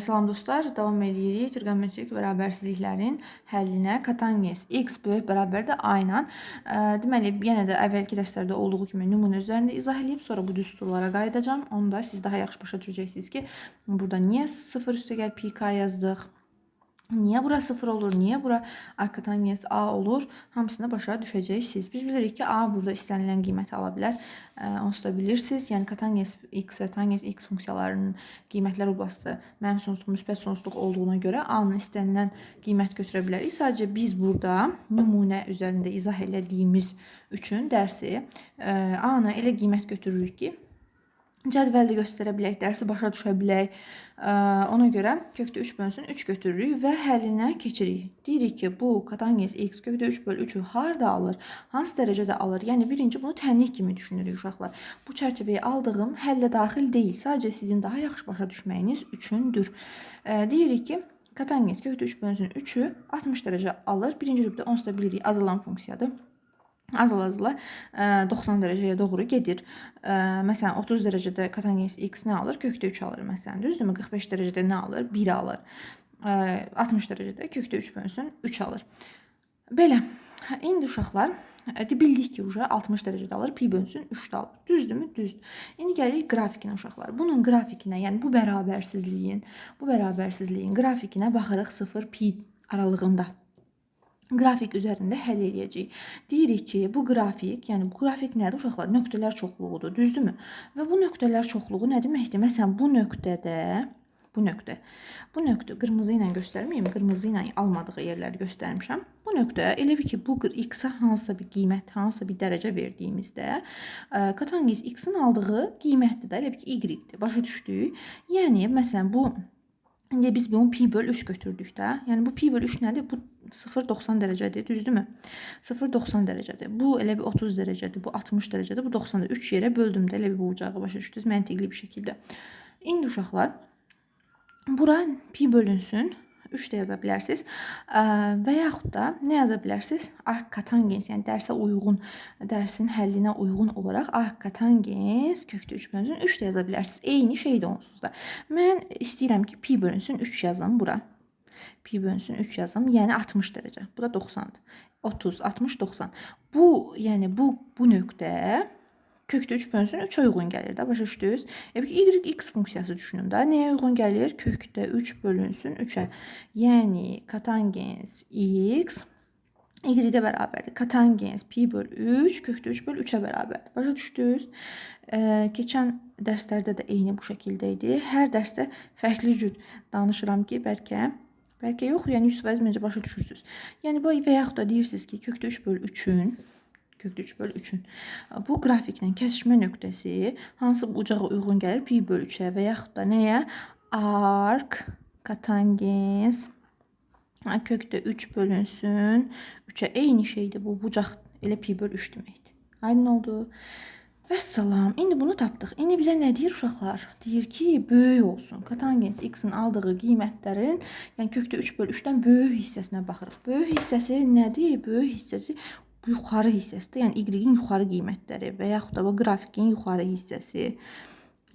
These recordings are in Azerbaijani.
Salam dostlar, davam edirik trigonometrik bərabərsizliklərin həllinə. Katangens x böyük bərabərdir a ilə. Deməli, yenə də əvvəlki dərslərdə olduğu kimi nümunə üzərində izah edib sonra bu düsturlara qayıdacağam. Onda siz daha yaxşı başa düşəcəksiniz ki, burada niyə 0 üstəgəl pi k yazdıq? Niyə bura 0 olur? Niyə bura arka tangens A olur? Hamısını başa düşəcəksiniz. Biz bilirik ki, A burada istənilən qiyməti ala bilər. Ə, Onsuz da bilirsiniz. Yəni katangens x və tangens x funksiyalarının qiymətlər oblasti mənfi sonsuzluq, müsbət sonsuzluq olduğuna görə A-nın istənilən qiymət götürə bilərik. Sadəcə biz burada nümunə üzərində izah elədiyimiz üçün dərsi ə, A-na elə qiymət götürürük ki, cədvəldə göstərə bilək, dərsi başa düşə bilək. Ona görə kökdə 3 bölünsün 3 götürürük və həllinə keçirik. Deyirik ki, bu katangens x kökdə 3 bölü 3-ü harda alır? Hansı dərəcədə alır? Yəni birinci bunu tənlik kimi düşünürük uşaqlar. Bu çərçivəyə aldığım həllə daxil deyil. Sadəcə sizin daha yaxşı başa düşməyiniz üçündür. Deyirik ki, katangens kökdə 3 bölünsün 3-ü 60 dərəcə alır. Birinci rübdə onsuz da bilirik azalan funksiyadır azala-azala ə, 90 dərəcəyə doğru gedir. Ə, Məsələn, 30 dərəcədə katangens x nə alır? Kökdə 3 alır məsələn, düzdürmü? 45 dərəcədə nə alır? 1 alır. Ə, 60 dərəcədə kökdə 3 bölünsün 3 alır. Belə. İndi uşaqlar bildik ki, uje 60 dərəcədə alır, pi bölünsün 3 də alır. Düzdürmü? Düzdür. İndi gəlirik qrafikinə uşaqlar. Bunun qrafikinə, yəni bu bərabərsizliyin, bu bərabərsizliyin qrafikinə baxırıq 0 pi aralığında qrafik üzərində həll eləyəcəyik. Deyirik ki, bu qrafik, yəni bu qrafik nədir uşaqlar? Nöqtələr çoxluğudur, düzdürmü? Və bu nöqtələr çoxluğu nə deməkdir? Məsələn, bu nöqtədə bu nöqtə. Bu nöqtə qırmızı ilə göstərməyim, qırmızı ilə almadığı yerləri göstərmişəm. Bu nöqtə elə bir ki, bu x-a hansısa bir qiymət, hansısa bir dərəcə verdiyimizdə, katangens x-in aldığı qiymətdir də, elə bir ki, y-dir. Başa düşdük? Yəni məsələn bu İndi biz bunu pi böl 3 götürdük də. Yəni bu pi böl 3 nədir? Bu 0.90 dərəcədir, düzdürmü? 0.90 dərəcədir. Bu elə bir 30 dərəcədir, bu 60 dərəcədir, bu 90-dır. 3 yerə böldüm də elə bir bu bucağı başa düşdünüz məntiqli bir şəkildə. İndi uşaqlar bura pi bölünsün 3 də yaza bilərsiniz. Və yaxud da nə yaza bilərsiniz? Arc katangens, yəni dərsə uyğun, dərsin həllinə uyğun olaraq arc katangens kökdə 3 bölünsün 3 də yaza bilərsiniz. Eyni şeydir onsuz da. Mən istəyirəm ki, pi bölünsün 3 yazım bura. Pi bölünsün 3 yazım, yəni 60 dərəcə. Bu da 90-dır. 30, 60, 90. Bu, yəni bu bu nöqtə kökdə 3 bölünsün 3-ə uyğun gəlir də, başa düşdünüz? E, y x funksiyası düşünün də. Nəyə uyğun gəlir? Kökdə 3 bölünsün 3-ə. Yəni katangens x y-ə bərabərdir. Katangens pi böl 3 kökdə 3 böl 3-ə bərabərdir. Başa düşdünüz? E, keçən dərslərdə də eyni bu şəkildə idi. Hər dərsdə fərqli cür danışıram ki, bəlkə bəlkə yox, yəni 100% məncə başa düşürsüz. Yəni bu və yaxud da deyirsiniz ki, kökdə 3 böl 3-ün kökdə 3 böl 3-ün. Bu qrafiklə kəsişmə nöqtəsi hansı bucağa uyğun gəlir? Pi böl 3-ə və yaxud da nəyə? Arc katangens kökdə 3 bölünsün 3-ə eyni şeydir bu bucaq elə pi böl 3 deməkdir. Aydın oldu? Vəssalam. İndi bunu tapdıq. İndi bizə nə deyir uşaqlar? Deyir ki, böyük olsun. Katangens x-in aldığı qiymətlərin, yəni kökdə 3 böl 3-dən böyük hissəsinə baxırıq. Böyük hissəsi nədir? Böyük hissəsi yuxarı hissəsidir. Yəni y-in yuxarı qiymətləri və yaxud da bu qrafikin yuxarı hissəsi.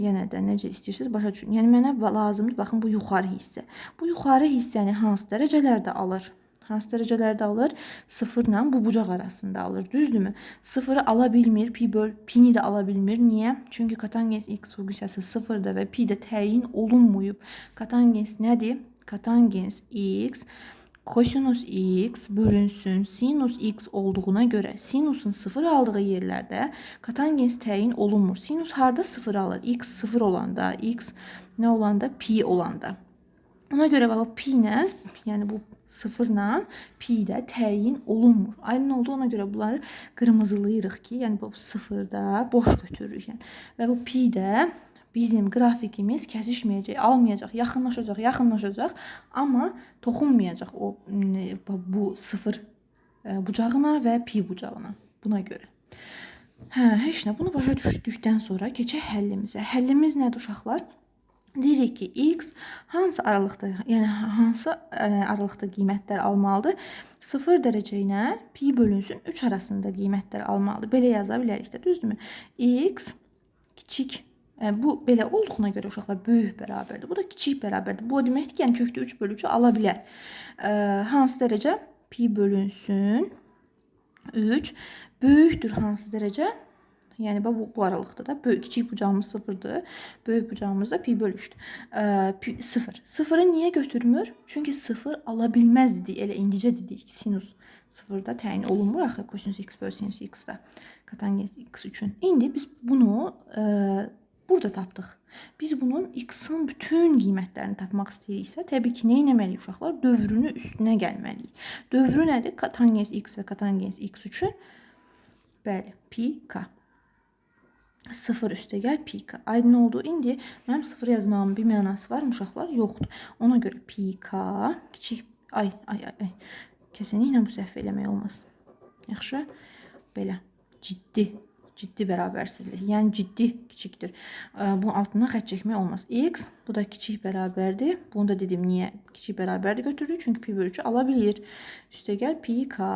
Yenə də necə istəyirsiniz başa düşün. Yəni mənə lazımdır baxın bu yuxarı hissə. Bu yuxarı hissəni hansı dərəcələrdə alır? Hansı dərəcələrdə alır? 0 ilə bu bucaq arasında alır. Düzdürmü? 0-ı ala bilmir, pi böl pi-ni də ala bilmir. Niyə? Çünki katangens x funksiyası 0-da və pi də təyin olunmayıb. Katangens nədir? Katangens x kosinus x bölünsün sinus x olduğuna görə sinusun 0 aldığı yerlərdə katangens təyin olunmur. Sinus harda 0 alır? x 0 olanda, x nə olanda? pi olanda. Ona görə bax pi ilə, yəni bu 0 ilə pi də təyin olunmur. Aydın oldu ona görə bunları qırmızılayırıq ki, yəni bu 0-da boş götürürük. Yəni. Və bu pi də bizim qrafikimiz kəsişməyəcək, almayacaq, yaxınlaşacaq, yaxınlaşacaq, amma toxunmayacaq o bu 0 e, bucağına və pi bucağına. Buna görə. Hə, heç nə. Bunu başa düşdükdən sonra keçək həllimizə. Həllimiz nədir uşaqlar? Deyirik ki, x hansı aralıqda, yəni hansı e, aralıqda qiymətlər almalıdır? 0 dərəcə ilə pi bölünsün 3 arasında qiymətlər almalıdır. Belə yaza bilərik də, düzdürmü? x kiçik bu belə olduğuna görə uşaqlar böyük bərabərdir. Bu da kiçik bərabərdir. Bu o deməkdir ki, yəni kökdə 3 bölü 3-ü ala bilər. Hansı dərəcə? Pi bölünsün 3 böyükdür hansı dərəcə? Yəni bu, bu aralıqda da böyük kiçik bucağımız 0-dır. Böyük bucağımız da pi bölü 3-dür. E, pi, 0. 0-ı niyə götürmür? Çünki 0 ala bilməz dedik. Elə indicə dedik sinus 0-da təyin olunmur axı kosinus x bölü sinus x-də katangens x üçün. İndi biz bunu e, burada tapdıq. Biz bunun x-in bütün qiymətlərini tapmaq istəyiriksə, təbii ki, nə etməliyik uşaqlar? Dövrünü üstünə gəlməliyik. Dövrü nədir? Katangens x və katangens x üçün bəli, pi k. 0 üstə gəl pi k. Aydın oldu. İndi mənim 0 yazmağımın bir mənası var, uşaqlar? Yoxdur. Ona görə pi k kiçik ay ay ay. ay. Kesinliklə bu səhv eləmək olmaz. Yaxşı? Belə ciddi ciddi bərabərsizlik. Yəni ciddi kiçikdir. Bunun altından xətt çəkmək olmaz. X bu da kiçik bərabərdir. Bunu da dedim niyə kiçik bərabərdir götürürük? Çünki pi bölü 3 ala bilir. Üstəgəl pi k.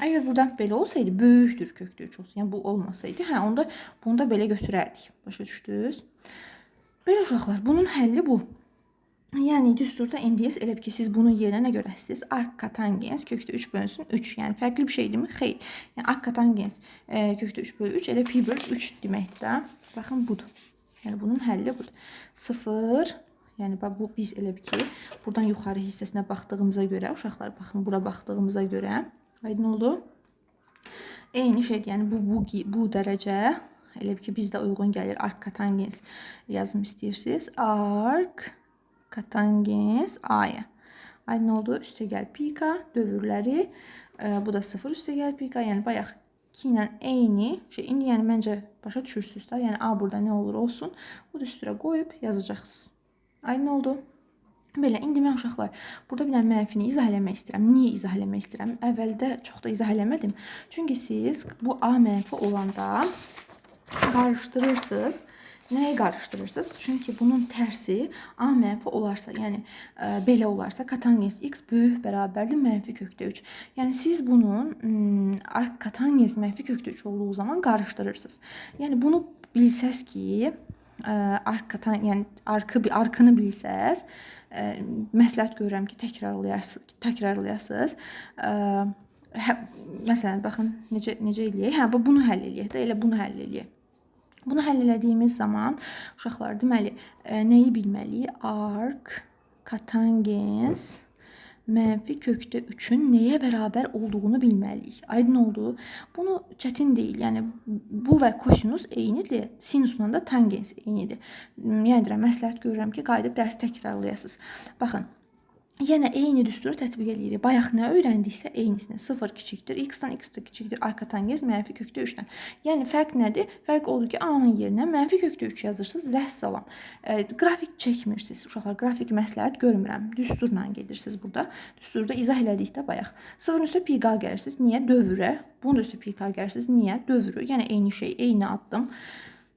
Əgər burada belə olsaydı böyükdür 3 olsun. Yəni bu olmasaydı, hə onda bunu da belə götürərdik. Başa düşdünüz? Belə uşaqlar, bunun həlli bu. Yəni düsturda NDS elə ki siz bunun yerinə nə görəsiniz? Arc katangens kökdə 3 bölünsün 3. Yəni fərqli bir şeydirmi? Xeyr. Yəni arc katangens e, kökdə 3 bölü 3 elə pi bölü 3 deməkdir də. Baxın budur. Yəni bunun həlli budur. 0 Yəni bax bu biz elə ki buradan yuxarı hissəsinə baxdığımıza görə uşaqlar baxın bura baxdığımıza görə aydın oldu. Eyni şeydir. Yəni bu bu bu dərəcə elə ki bizdə uyğun gəlir. Arc katangens yazım istəyirsiniz. Arc katangens A'ya. Aydın oldu. Üstə gəl pika dövürləri. E, bu da 0 üstə gəl pika. Yəni bayaq 2 ilə eyni şey. İndi yəni məncə başa düşürsüz də. Yəni A burada nə olur olsun. Bu da üstünə qoyub yazacaqsınız. Aydın oldu. Belə, indi mən uşaqlar, burada bir dənə mənfini izah eləmək istəyirəm. Niyə izah eləmək istəyirəm? Əvvəldə çox da izah eləmədim. Çünki siz bu A mənfi olanda qarışdırırsınız. Nəyi qarışdırırsınız? Çünki bunun tərsi A mənfi olarsa, yəni ə, e, belə olarsa, katangens x böyük bərabərdir mənfi kökdə 3. Yəni siz bunun arc katangens mənfi kökdə 3 olduğu zaman qarışdırırsınız. Yəni bunu bilsəz ki, ə, e, arc katan, yəni arkı arkını bilsəz, ə, e, məsləhət görürəm ki, təkrarlayasınız, təkrarlayasınız. Ə, hə, məsələn, baxın necə necə eləyək? Hə, bu bunu həll eləyək də, elə bunu həll eləyək. Bunu həll elədiyimiz zaman uşaqlar deməli e, nəyi bilməliyik? Arc katangens mənfi kökdə 3-ün nəyə bərabər olduğunu bilməliyik. Aydın oldu? Bunu çətin deyil. Yəni bu və kosinus eynidir. Sinusla da tangens eynidir. Yəni deyirəm, məsləhət görürəm ki, qayıdıb dərs təkrarlayasınız. Baxın, Yenə eyni düsturu tətbiq eləyirik. Bayaq nə öyrəndiksə eynisini. 0 kiçikdir, x-dan x də kiçikdir, arka tangens mənfi kökdə 3-dən. Yəni fərq nədir? Fərq odur ki, A-nın yerinə mənfi kökdə 3 yazırsınız və salam. E, qrafik çəkmirsiniz. Uşaqlar qrafik məsləhət görmürəm. Düsturla gedirsiniz burada. Düsturda izah elədikdə bayaq. 0-ın üstə pi q gəlirsiniz. Niyə? Dövrə. Bunun da üstə pi q gəlirsiniz. Niyə? Dövrü. Yəni eyni şey, eyni addım.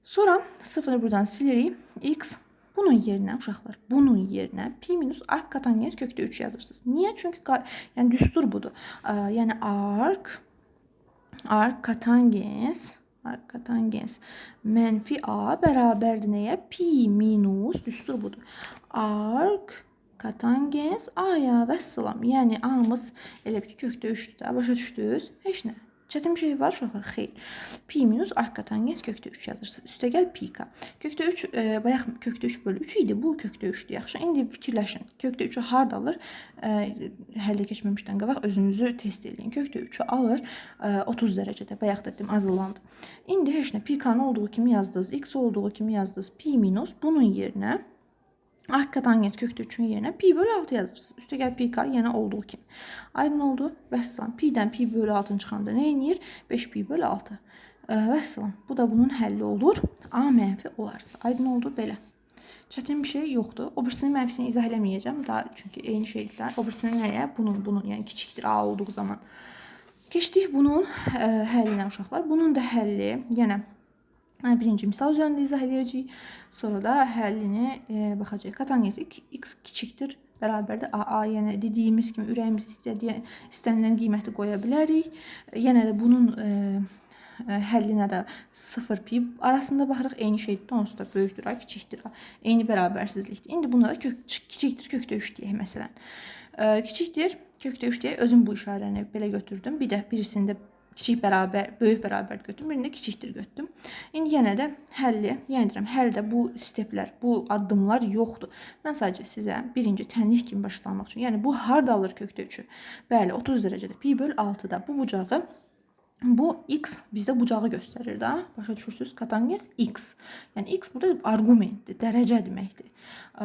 Sonra 0-ı buradan silirik. x bunun yerinə uşaqlar, bunun yerinə pi minus arc katangens kökdə 3 yazırsınız. Niyə? Çünki yəni düstur budur. Yəni arc arc katangens arc katangens mənfi a bərabərdir nəyə? Pi minus düstur budur. Arc katangens a-ya vəssalam. Yəni a-mız elə ki kökdə 3-dür də. Başa düşdünüz? Heç nə. Çətin bir şey var uşaqlar? Xeyr. Pi minus arc katangens kökdə 3 yazırsınız. Üstəgəl pi k. Kökdə 3 e, bayaq kökdə 3 bölü 3 idi. Bu kökdə 3-dür. Yaxşı. İndi fikirləşin. Kökdə 3-ü harda alır? E, həllə keçməmişdən qabaq özünüzü test eləyin. Kökdə 3-ü alır e, 30 dərəcədə. Bayaq da dedim azlandı. İndi heç nə pi k-nın olduğu kimi yazdınız. X olduğu kimi yazdınız. Pi minus bunun yerinə Arkadan get kökdə 3-ün yerinə pi bölü 6 yazırsınız. Üstə gəl pi k yenə olduğu kimi. Aydın oldu? Vəssalam. Pi-dən pi bölü 6-ın çıxanda nə edir? 5 pi bölü 6. Vəssalam. Bu da bunun həlli olur. A mənfi olarsa. Aydın oldu? Belə. Çətin bir şey yoxdur. O birisinin mənfisini izah eləməyəcəm. Daha çünki eyni şeydirlər. O birisinin nəyə? Bunun, bunun, yəni kiçikdir A olduğu zaman. Keçdik bunun ə, həllinə uşaqlar. Bunun da həlli yenə birinci misal üzərində izah edəcəyik. Sonra da həllini e, baxacağıq. Katangens x kiçikdir bərabərdir AA. Yəni dediyimiz kimi ürəyimiz istədiyi istənilən qiyməti qoya bilərik. Yenə də bunun e, ə, həllinə də 0 pi arasında baxırıq. Eyni şeydir. Onsuz da böyükdür, a, kiçikdir. a. Eyni bərabərsizlikdir. İndi bunda da kök, kiçikdir kökdə 3 deyək məsələn. Ə, kiçikdir kökdə 3 deyək. Özüm bu işarəni belə götürdüm. Bir də birisində kiçik bərabər, böyük bərabər götürdüm. Birində kiçikdir götürdüm. İndi yenə də həlli, yəni deyirəm, həldə bu steplər, bu addımlar yoxdur. Mən sadəcə sizə birinci tənlik kimi başlamaq üçün, yəni bu harda alır kökdə 3-ü? Bəli, 30 dərəcədə pi böl 6-da bu bucağı bu x bizdə bucağı göstərir də. Başa düşürsüz? Katangens x. Yəni x burada arqumentdir, dərəcə deməkdir.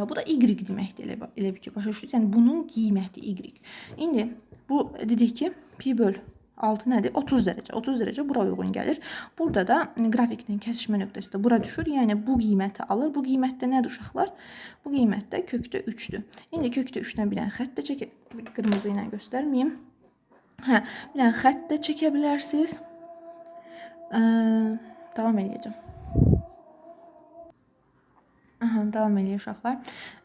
Bu da y deməkdir elə elə ki, başa düşürsüz? Yəni bunun qiyməti y. İndi bu dedik ki, pi böl 6 nədir? 30 dərəcə. 30 dərəcə bura uyğun gəlir. Burada da qrafiklə kəsişmə nöqtəsi də bura düşür. Yəni bu qiyməti alır. Bu qiymətdə nədir uşaqlar? Bu qiymətdə kökdə 3-dür. İndi kökdə 3-dən bir dənə xətt də çəkə qırmızı ilə göstərməyim. Hə, bir dənə xətt də çəkə bilərsiniz. Ə, davam edəcəm. Aha, davam edir uşaqlar.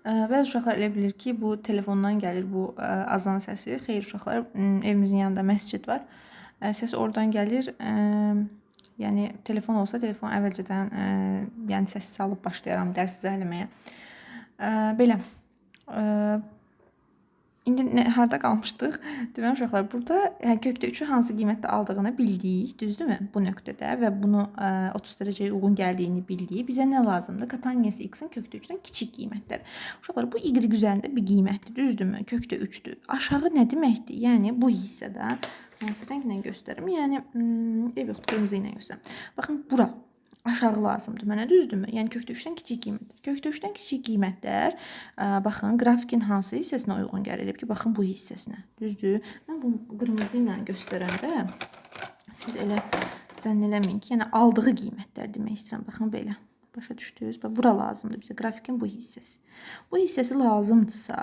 Bəzi uşaqlar elə bilir ki, bu telefondan gəlir bu azan səsi. Xeyr uşaqlar, evimizin yanında məscid var. Səs oradan gəlir. Yəni telefon olsa, telefon əvvəlcədən ə, yəni səs salıb başlayaram dərs izləməyə. Belə. İndi nə, harda qalmışdıq? Deməli uşaqlar, burada yəni kökdə 3-ü hansı qiymətdə aldığını bildik, düzdürmü? Bu nöqtədə və bunu ə, 30 dərəcəyə uyğun gəldiyini bildik. Bizə nə lazımdır? Katangens x-in kökdə 3-dən kiçik qiymətlər. Uşaqlar, bu y üzərində bir qiymətdir, düzdürmü? Kökdə 3-dür. Aşağı nə deməkdir? Yəni bu hissədə hansı rənglə göstərim? Yəni hmm, ev yoxdur, qırmızı ilə göstərim. Baxın, bura aşağı lazımdır mənə, düzdürmü? Yəni kökdə 3-dən kiçik qiymətlər. Kökdə 3-dən kiçik qiymətlər, ə, baxın, qrafikin hansı hissəsinə uyğun gəlir ki, baxın bu hissəsinə. Düzdür? Mən bu qırmızı ilə göstərəndə siz elə zənn eləməyin ki, yəni aldığı qiymətlər demək istəyirəm. Baxın belə. Başa düşdünüz? Bax, bura lazımdır bizə qrafikin bu hissəsi. Bu hissəsi lazımdırsa,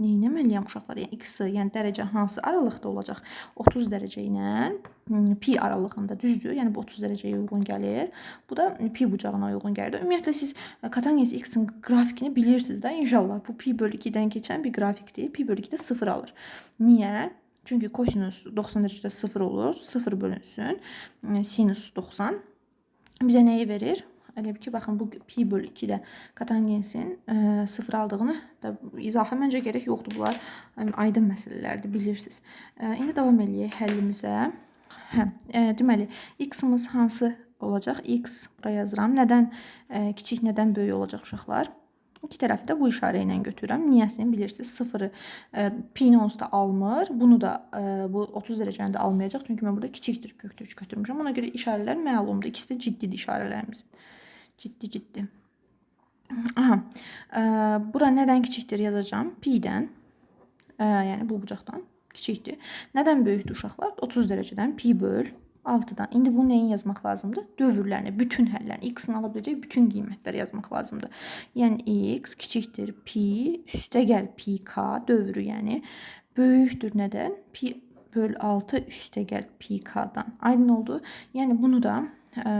nə etməliyəm uşaqlar? Yəni x-i, yəni dərəcə hansı aralıqda olacaq? 30 dərəcə ilə pi aralığında, düzdür? Yəni bu 30 dərəcəyə uyğun gəlir. Bu da pi bucağına uyğun gəlir. Ümumiyyətlə siz Katanges x-in qrafikini bilirsiniz də, inşallah. Bu pi bölü 2-dən keçən bir qrafikdir. Pi bölü 2-də 0 alır. Niyə? Çünki kosinus 90 dərəcədə 0 olur. 0 bölünsün. Sinus 90 bizə nəyi verir? Elə ki, baxın bu pi bölü 2-də katangensin ə, 0 aldığını da izaha məncə gərək yoxdur. Bunlar ə, aydın məsələlərdir, bilirsiniz. Ə, indi davam eləyək həllimizə. Hə, ə, deməli, x-imiz hansı olacaq? X bura yazıram. Nədən ə, kiçik, nədən böyük olacaq uşaqlar? İki tərəfi də bu işarə ilə götürürəm. Niyəsini bilirsiniz. 0-ı pi-ni onsuz da almır. Bunu da ə, bu 30 dərəcəni də almayacaq. Çünki mən burada kiçikdir kökdə 3 götürmüşəm. Ona görə işarələr məlumdur. İkisi də ciddidir işarələrimizin. Ciddi ciddi. Aha. E, bura nədən kiçikdir yazacağım? Pi-dən. E, yəni bu bucaqdan kiçikdir. Nədən böyükdür uşaqlar? 30 dərəcədən pi böl 6-dan. İndi bunu nəyin yazmaq lazımdır? Dövrlərini, bütün həllərini, x-in ala biləcək bütün qiymətləri yazmaq lazımdır. Yəni x kiçikdir pi üstəgəl pi k dövrü, yəni böyükdür nədən? Pi böl 6 üstəgəl pi k-dan. Aydın oldu? Yəni bunu da ə, e,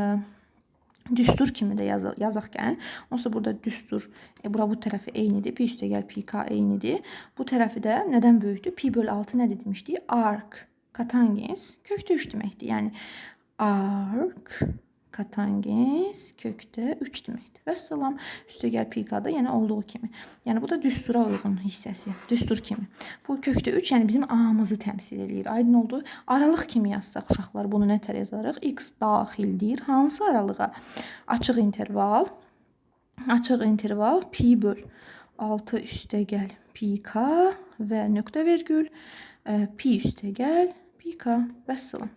düstur kimi də yaz yazaq gəlin. Onsuz burada düstur, e, bura bu tərəfi eynidir. Pi üstə gəl pi k eynidir. Bu tərəfi də nədən böyükdür? Pi böl 6 nə demişdik? Arc katangens kökdə 3 deməkdir. Yəni arc katangens kökdə 3 deməkdir. Vəssalam. Üstəgəl pikada, yəni olduğu kimi. Yəni bu da düstura uyğun hissəsi, düstur kimi. Bu kökdə 3, yəni bizim A-mızı təmsil eləyir. Aydın oldu? Aralıq kimi yazsaq uşaqlar bunu nə tər yazarıq? X daxildir. Hansı aralığa? Açıq interval. Açıq interval pi böl 6 üstəgəl pi k və nöqtə vergül pi üstəgəl pi k. Vəssalam.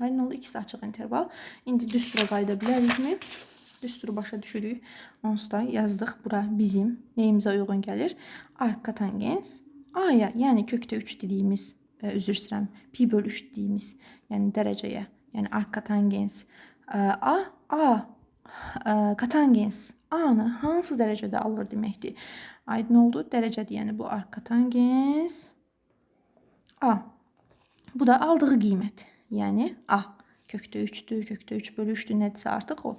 Aydın oldu. İkisi açıq interval. İndi düstura qayıda bilərikmi? Düsturu başa düşürük. Onsuz da yazdıq. Bura bizim nəyimizə uyğun gəlir? Arka tangens A-ya, yəni kökdə 3 dediyimiz, ə, e, üzr istəyirəm, pi böl 3 dediyimiz, yəni dərəcəyə, yəni arka tangens A, A ə, e, katangens A-nı hansı dərəcədə alır deməkdir. Aydın oldu? Dərəcədir, yəni bu arka tangens A. Bu da aldığı qiymət. Yəni A kökdə 3-dür, kökdə 3 bölü 3-dür, nədirsə artıq o.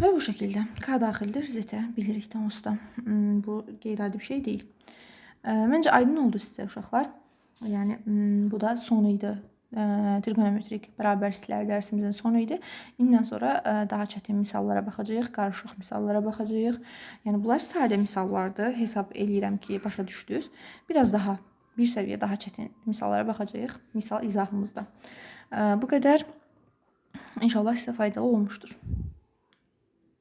Və bu şəkildə K daxildir, Z-ə bilirik onsuz. Hmm, bu qeyri-adi bir şey deyil. Məncə aydın oldu sizə uşaqlar. Yəni hmm, bu da son idi trigonometrik bərabərsizliklər dərsimizin sonu idi. İndən sonra daha çətin misallara baxacağıq, qarışıq misallara baxacağıq. Yəni bunlar sadə misallardır. Hesab eləyirəm ki, başa düşdünüz. Biraz daha bir səviyyə daha çətin misallara baxacağıq misal izahımızda. Bu qədər. İnşallah sizə faydalı olmuşdur.